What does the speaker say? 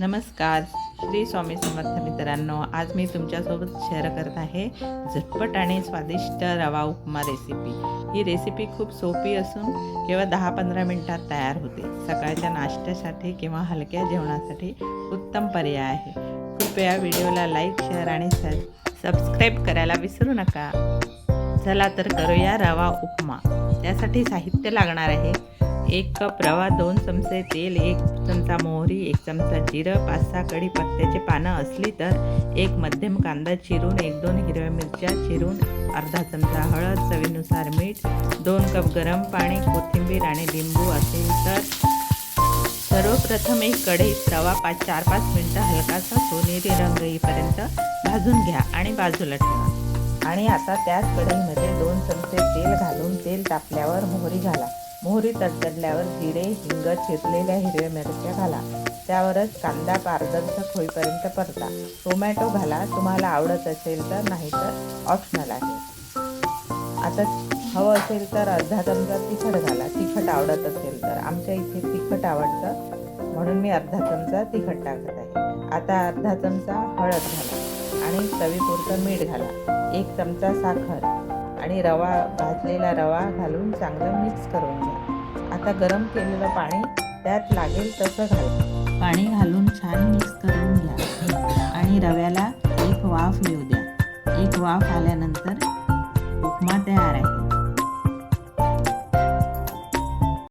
नमस्कार. श्री स्वामी समर्थ मित्रांनो आज मी तुमच्यासोबत शेअर करत आहे झटपट आणि स्वादिष्ट रवा उपमा रेसिपी ही रेसिपी खूप सोपी असून केवळ दहा पंधरा मिनटात तयार होते. सकाळच्या नाश्त्यासाठी किंवा हलक्या जेवणासाठी उत्तम पर्याय आहे. कृपया व्हिडिओला लाईक शेअर आणि सबस्क्राईब करायला विसरू नका. चला तर करूया रवा उपमा. त्यासाठी साहित्य लागणार आहे. एक कप रवा दोन चमचे तेल एक चमचा मोहरी एक चमचा जिरं पाच सहा कढीपत्त्याची पानं असली तर एक मध्यम कांदा चिरून एक दोन हिरव्या मिरच्या चिरून अर्धा चमचा हळद चवीनुसार मीठ दोन कप गरम पाणी कोथिंबीर आणि लिंबू असेल तर सर्वप्रथम एक कढईत रवा पाच चार पाच मिनटं हलकासा सोनेरी रंग येईपर्यंत भाजून घ्या आणि बाजूला ठेवा. आणि आता त्याच कढईमध्ये दोन चमचे तेल घालून तेल तापल्यावर मोहरी घाला. मोहरी तडतडल्यावर जिरे हिंग चिरलेल्या हिरव्या मिरच्या घाला. त्यावरच कांदा पारदर्शक होईपर्यंत परता. टोमॅटो घाला. तुम्हाला आवडत असेल तर नाही तर ऑप्शनल आहे. आता हवं असेल तर अर्धा चमचा तिखट घाला. तिखट आवडत असेल तर. आमच्या इथे तिखट आवडतं. म्हणून मी अर्धा चमचा तिखट टाकत आहे. आता अर्धा चमचा हळद घाला आणि चवीपुरतं मीठ घाला. एक चमचा साखर आणि रवा भाजलेला रवा घालून चांगलं मिक्स करून घ्या. आता गरम केलेलं पाणी त्यात लागेल तसं घाल पाणी घालून छान मिक्स करून घ्या. आणि रव्याला एक वाफ येऊ द्या. एक वाफ आल्यानंतर उपमा तयार आहे.